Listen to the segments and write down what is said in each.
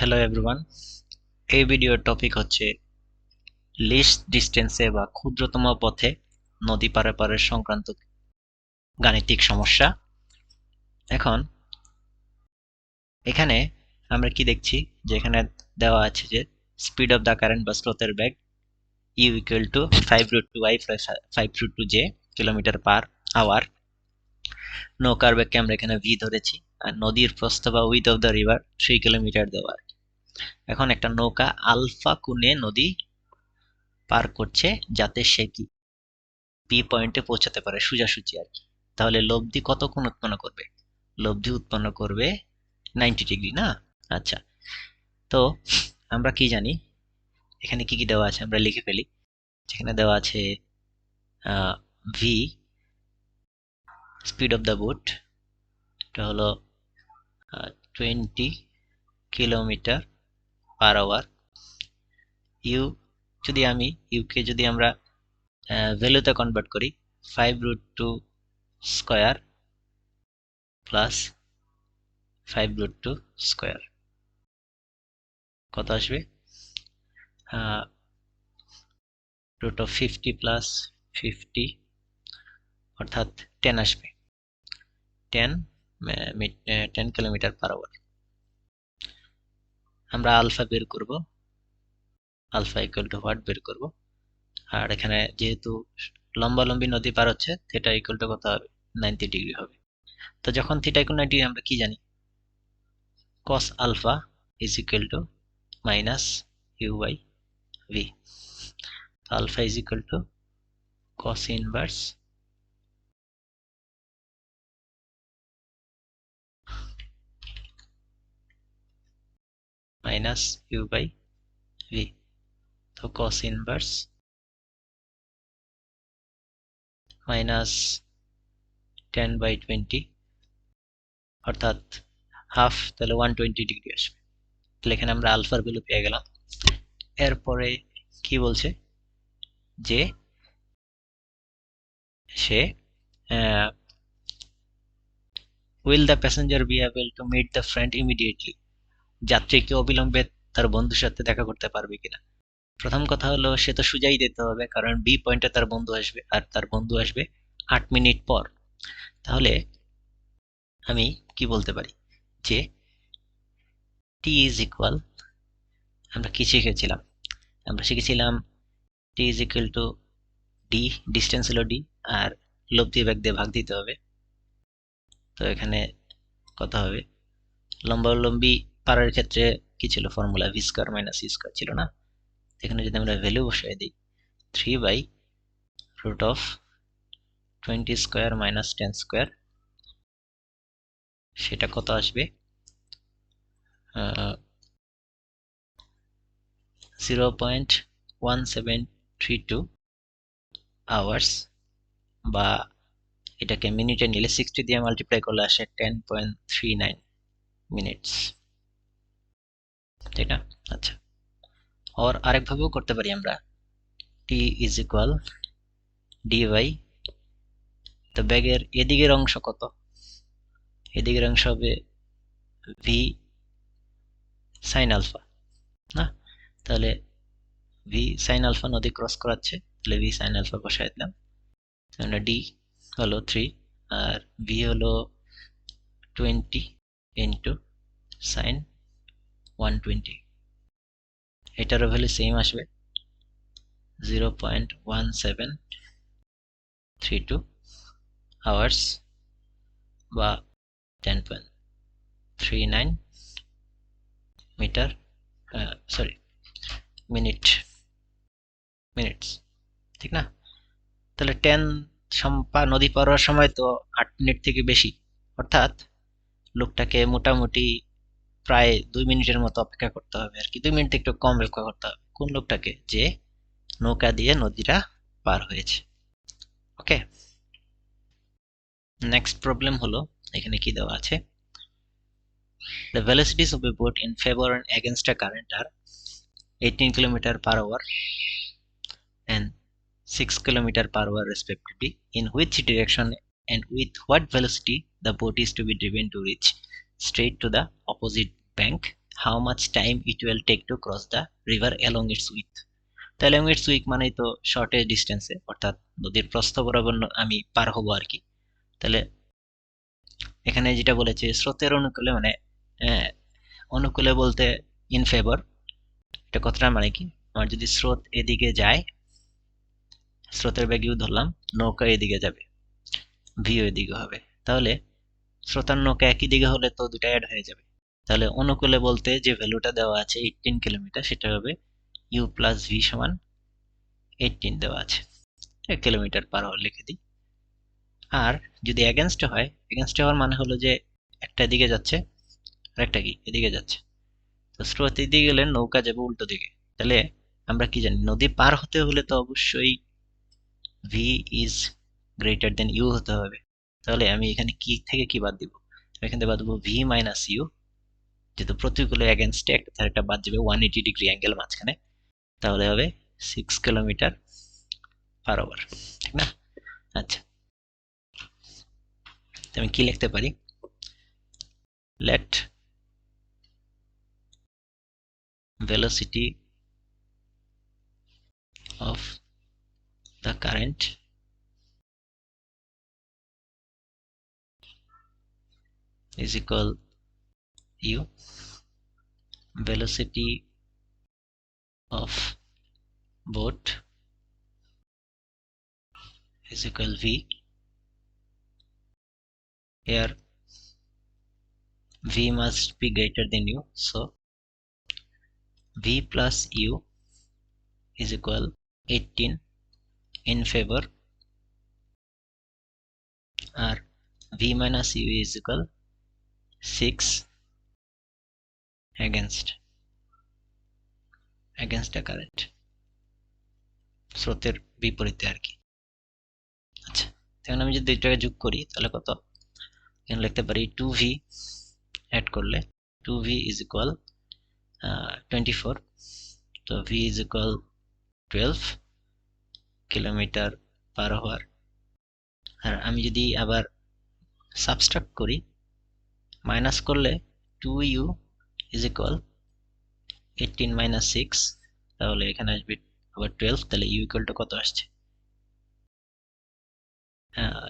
Hello everyone এই ভিডিওর topic হচ্ছে লিস্ট ডিস্টেন্সে বা ক্ষুদ্রতম পথে নদী পারে পারের সংক্রান্ত গাণিতিক সমস্যা। এখন এখানে আমরা কি দেখছি? যে এখানে দেওয়া আছে যে স্পিড অফ দ্য কারেন্ট বা স্রোতের bag U equal to five root two Y five root two J kilometre per hour নৌকার ব্যাগকে আমরা এখানে ভি ধরেছি। আর নদীর প্রস্থ বা width of the river three kilometre দেওয়া আর এখন একটা নৌকা আলফা কুনে নদী পার করছে যাতে সে কি পি পয়েন্টে পৌঁছাতে পারে সোজাসুজি আর কি। তাহলে লব্ধি কত কোণ উৎপন্ন করবে? লব্ধি উৎপন্ন করবে নাইনটি ডিগ্রি, না? আচ্ছা। তো আমরা কি জানি? এখানে কি কি দেওয়া আছে? আমরা লিখে ফেলি। যেখানে দেওয়া আছে V speed of the boat এটা হলো twenty kilometre per hour U যদি আমি ইউকে যদি আমরা ভ্যালুতে কনভার্ট করি five root two square plus five root two square কত আসবে? Root of fifty plus fifty অর্থাৎ টেন আসবে। Ten ten kilometre per hour আমরা আলফা বের করব। আলফা ইকুয়াল টু হোয়াট বের করব। আর এখানে যেহেতু লম্বালম্বি নদী পার হচ্ছে থিটা ইকুয়াল টু কত হবে? নাইনটি ডিগ্রি হবে। তো যখন থিটা ইকুয়াল নাইনটি আমরা কি জানি? Cos alpha is equal to minus U by V alpha is equal to cos inverse minus u by v. তো cos inverse. Minus 10 by 20 অর্থাৎ হাফ তাহলে 120 ডিগ্রি আসবে। তাহলে এখানে আমরা আলফার ভ্যালু পেয়ে গেলাম। এরপরে কি বলছে? যে সে will the passenger be able to meet the friend immediately যাত্রীকে অবিলম্বে তার বন্ধুর সাথে দেখা করতে পারবে কিনা। প্রথম কথা হলো, সে তো সুজাই দিতে হবে, কারণ বি পয়েন্টে তার বন্ধু আসবে, আর তার বন্ধু আসবে আট মিনিট পর। তাহলে আমি কি বলতে পারি? যে টি ইজ ইকুয়াল আমরা কি শিখেছিলাম? আমরা শিখেছিলাম T is equal to D distance হলো ডি আর লব্ধি ব্যাগ দিয়ে ভাগ দিতে হবে। তো এখানে কথা হবে লম্বালম্বী পারার ক্ষেত্রে কি ছিল? Formula V square minus C square ছিল না? এখানে যদি আমরা ভ্যালু বসাই দিই three by root of twenty square minus ten square সেটা কত আসবে? Zero point one seven three two hours বা এটাকে মিনিটে নিলে সিক্সটি দিয়ে মাল্টিপ্লাই করলে আসে ten point three nine minutes না আচ্ছা। আর আরেকভাবেও করতে পারি আমরা। T is equal D Y তো ব্যাগের এদিকের অংশ কত? এদিকের অংশ হবে ভি সাইন আলফা না? তাহলে ভি সাইন আলফা নদী ক্রস করাচ্ছে, তাহলে ভি সাইন আলফা বসাই দিলাম। ডি হলো থ্রি আর ভি হলো twenty into sine one twenty এটারও ভ্যালু সেম আসবে। Zero point one seven three two hours বা ten point three nine metre sorry minute minutes ঠিক না? তাহলে টেন সম্পা নদী পার সময় তো আট মিনিট থেকে বেশি। অর্থাৎ লোকটাকে মোটামুটি প্রায় দুই মিনিটের মতো অপেক্ষা করতে হবে আর কি। দুই মিনিট একটু কম অপেক্ষা করতে হবে। কোন লোকটাকে? যে নৌকা দিয়ে নদীটা পার হয়েছে। ওকে? নেক্সট প্রবলেম হলো, এখানে কি দেওয়া আছে? The velocities of a boat in favour and against a current are eighteen kilometre per hour and six kilometre per hour respectively in which direction and with what velocity the boat is to be driven to reach straight to the opposite bank how much time it will take to cross the river along its width তো along its week মানেই তো shortage ডিস্টেন্সে অর্থাৎ নদীর প্রস্থ বরাবর আমি পার হব আর কি। তাহলে এখানে যেটা বলেছে, স্রোতের অনুকূলে মানে অনুকূলে বলতে ইন ফেভার এটা কথাটা মানে কি? আমার যদি স্রোত এদিকে যায়, স্রোতের ইউ ধরলাম, নৌকা এদিকে যাবে ভিও এদিকে হবে। তাহলে নৌকা একই দিকে হলে তো দুটা অ্যাড হয়ে যাবে। তাহলে অনুকূলে বলতে যে ভ্যালুটা দেওয়া আছে এইটিন কিলোমিটার সেটা হবে ইউ প্লাস ভি সমান এইটিন দেওয়া আছে। এক কিলোমিটার পার আওয়ার লিখে দিই। আর যদি অ্যাগেনস্ট হয় অ্যাগেনস্ট হওয়ার মানে হলো যে একটা দিকে যাচ্ছে আর একটা কি? এদিকে যাচ্ছে। তো স্রোত এদিকে গেলে নৌকা যাবে উল্টো দিকে। তাহলে আমরা কি জানি, নদী পার হতে হলে তো অবশ্যই V is greater than U হতে হবে। তাহলে আমি এখানে কি থেকে কি বাদ দিব? এখান বাদ দেবো ভি মাইনাস ইউ যেহেতু প্রতিকূলে অ্যাগেনস্টে একটা একটা বাদ যাবে ওয়ান এইটি ডিগ্রি অ্যাঙ্গেল মাঝখানে। তাহলে হবে সিক্স কিলোমিটার পার আওয়ার ঠিক না? আচ্ছা। আমি কি লিখতে পারি? Let velocity of the current is equal u velocity of boat is equal v. Here v must be greater than u. So v plus u is equal 18 in favor. Or v minus u is equal 6 against against the current. স্রোতের বিপরীতে আর কি। আচ্ছা তখন আমি যদি দুইটাকে যোগ করি, তাহলে কত? এখানে লিখতে পারি টু ভি অ্যাড করলে two V is equal twenty four তো V is equal twelve kilometre per hour আর আমি যদি আবার সাবস্ট্রাক্ট করি মাইনাস করলে two U is equal eighteen minus six তাহলে এখানে আসবে আবার টুয়েলভ তাহলে ইউ ইকুয়াল টু কত আসছে?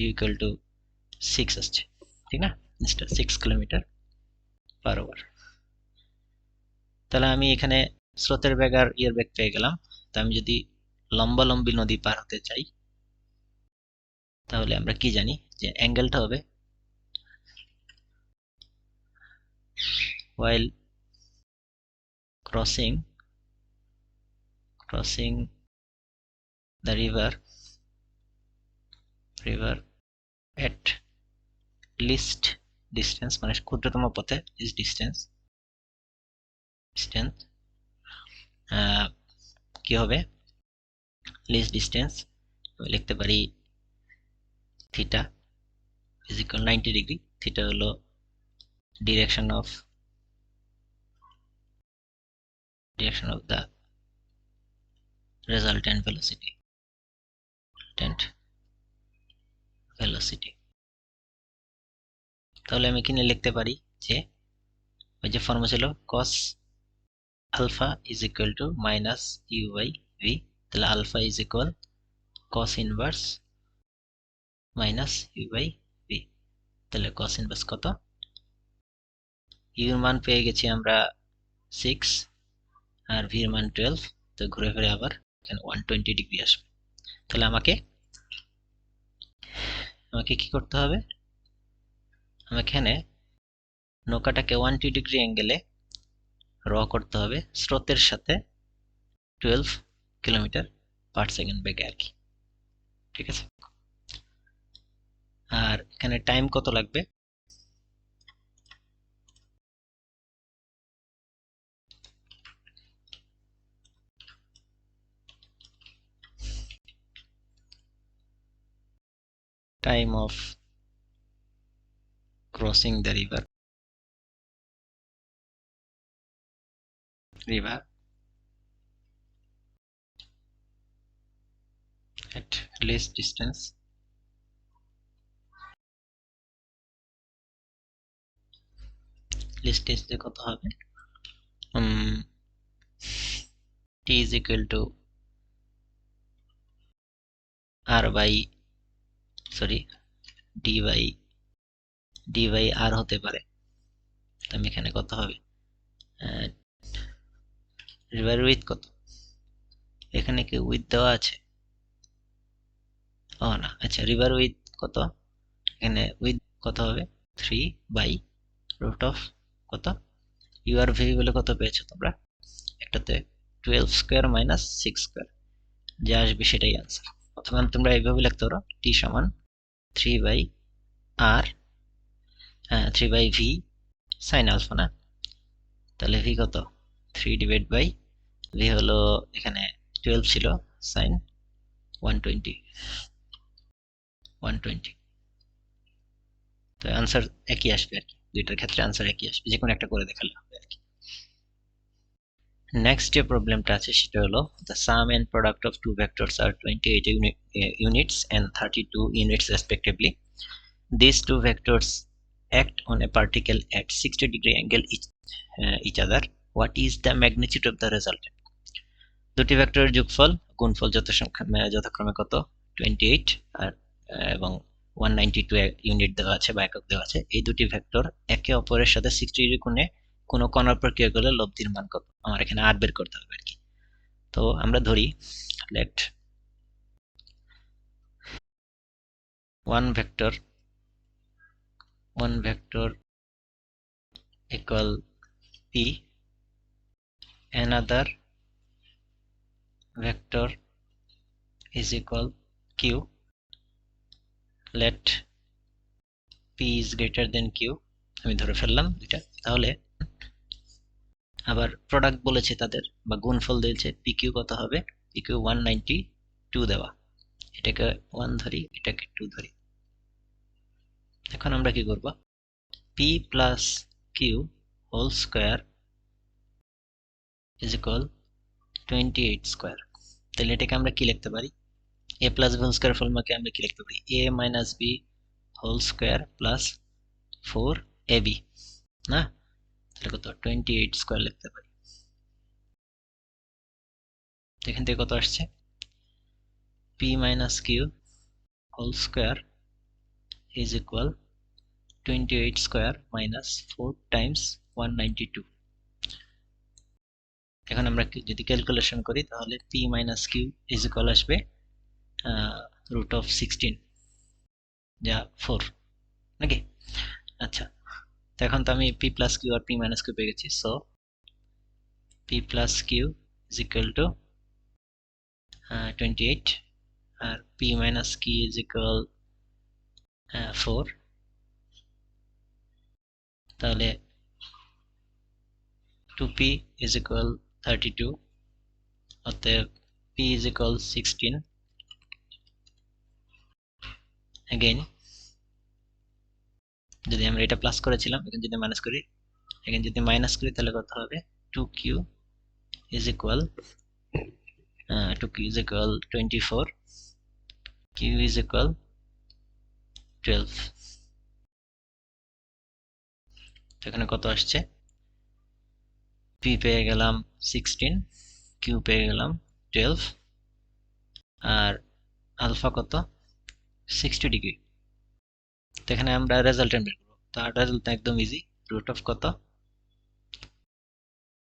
ইউ ইকুয়াল টু সিক্স আসছে, ঠিক না? জিনিসটা সিক্স কিলোমিটার পার আওয়ার তাহলে আমি এখানে স্রোতের বেগ আর ইয়ের বেগ পেয়ে গেলাম, তা আমি যদি লম্বা লম্বি নদী পার হতে চাই, তাহলে আমরা কি জানি যে অ্যাঙ্গেলটা হবে while crossing crossing the river river at least distance মানে ক্ষুদ্রতম পথে is distance distance কি হবে least distance লিখতে পারি থিটা equal 90 ডিগ্রি থিটা হলো direction of direction of the resultant velocity resultant velocity. তাহলে আমি কিনে লিখতে পারি যে, ওই যে ফর্মুলা ছিল, cos alpha is equal to minus U by V তাহলে alpha is equal cos inverse minus U by V তাহলে cos ইনভার্স কত? ইউর মান পেয়ে গেছি আমরা সিক্স আর ভির মান টুয়েলভ তো ঘুরে ফিরে আবার এখানে ওয়ান টোয়েন্টি ডিগ্রি আসবে। তাহলে আমাকে আমাকে কি করতে হবে? আমাকে এখানে নৌকাটাকে ওয়ান টি ডিগ্রি অ্যাঙ্গেলে র করতে হবে স্রোতের সাথে টুয়েলভ কিলোমিটার পার সেকেন্ড বেগে আর কি। ঠিক আছে? আর এখানে টাইম কত লাগবে? time of crossing the river river at least distance least distance কত হবে um, t is equal to r by sorry, dy dy আর হতে পারে। আমি এখানে কত হবে? রিভার উইথ কত? এখানে কি উইথ দেওয়া আছে? ও না আচ্ছা রিভার উইথ কত? এখানে উইথ কত হবে? থ্রি বাই রুট অফ কত? ইউআর ভি বলে কত পেয়েছ তোমরা? একটাতে twelve square minus six square যা আসবে সেটাই আনসার অথবা তোমরা এইভাবে লিখতে পারো টি সমান three by R three by V sine alpha না তাহলে ভি কত? থ্রি ডিভাইড বাই ভি হলো এখানে টুয়েলভ ছিল sine one twenty one twenty তো আনসার একই আসবে আর কি, দুইটার ক্ষেত্রে আনসার একই আসবে যে কোনো একটা করে দেখালে। নেক্সট যে প্রবলেমটা আছে সেটা হলো the sum and product of two vectors are twenty eight units and thirty two units respectively this two vectors act on a particle at 60 degree angle each, uh, each other. What is the magnitude of the resultant দুটি ভেক্টরের যোগফল গুণফল যত সংখ্যা যথাক্রমে কত? 28 আর এবং 192 unit দেওয়া আছে বা একক দেওয়া আছে। এই দুটি ভেক্টর একে অপরের সাথে 60 ডিগ্রি কোণে কোনো কণার প্রক্রিয়া করলে লব্ধির মান কত? আমার এখানে আর বের করতে হবে আর কি তো আমরা ধরি let one vector one vector equal p, another vector is equal q, let p is greater than q, আমি ধরে ফেললাম দুইটা। তাহলে আবার প্রোডাক্ট বলেছে তাদের, বা গুণফল দিয়েছে পিকিউ কত হবে? P Q one ninety two দেওয়া। এটাকে ওয়ান ধরি, এটাকে টু ধরি। এখন আমরা কি করব? P plus Q whole square is equal twenty eight square তাহলে এটাকে আমরা কি লিখতে পারি? এ প্লাস হোল স্কোয়ার ফর্মাকে আমরা কি লিখতে পারি? A minus B whole square plus four A B না? তাহলে কত? টোয়েন্টি এইট স্কোয়ার লিখতে পারি। এখান থেকে কত আসছে? P minus Q whole square is equal 28 square minus 4 times 192 এখন আমরা যদি ক্যালকুলেশন করি, তাহলে p minus q is equal আসবে রুট অফ সিক্সটিন যা ফোর নাকি? আচ্ছা তো এখন তো আমি p plus q আর p minus q পেয়ে গেছি so p plus q is equal to uh, 28 আর p minus q is equal four তাহলে two P is equal thirty two অতএব P is equal sixteen again যদি আমরা এটা plus করেছিলাম, এখানে যদি মাইনাস করি, এখানে যদি মাইনাস করি, তাহলে কত হবে? Two Q is equal two Q is equal twenty four Q is equal twelve এখানে কত আসছে? পি পেয়ে গেলাম সিক্সটিন কিউ পেয়ে গেলাম টুয়েলভ আর আলফা কত? সিক্সটি ডিগ্রি তো এখানে আমরা রেজাল্টেন্ট বের করব। তো রেজাল্ট একদম ইজি রুট অফ কত?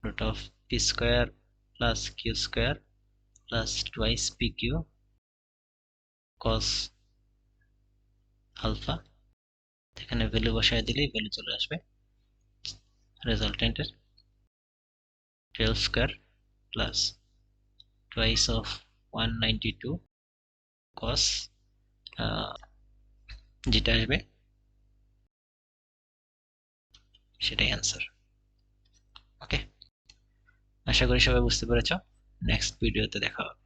Root of P square plus Q square plus twice P Q cos alpha এখানে ভ্যালু বসায় দিলেই ভ্যালু চলে আসবে। রেজাল্টেন্টের twelve square plus twice of one ninety two cos যেটা আসবে? সেটাই অ্যান্সার ওকে আশা করি সবাই বুঝতে পেরেছ। নেক্সট ভিডিওতে দেখা হবে।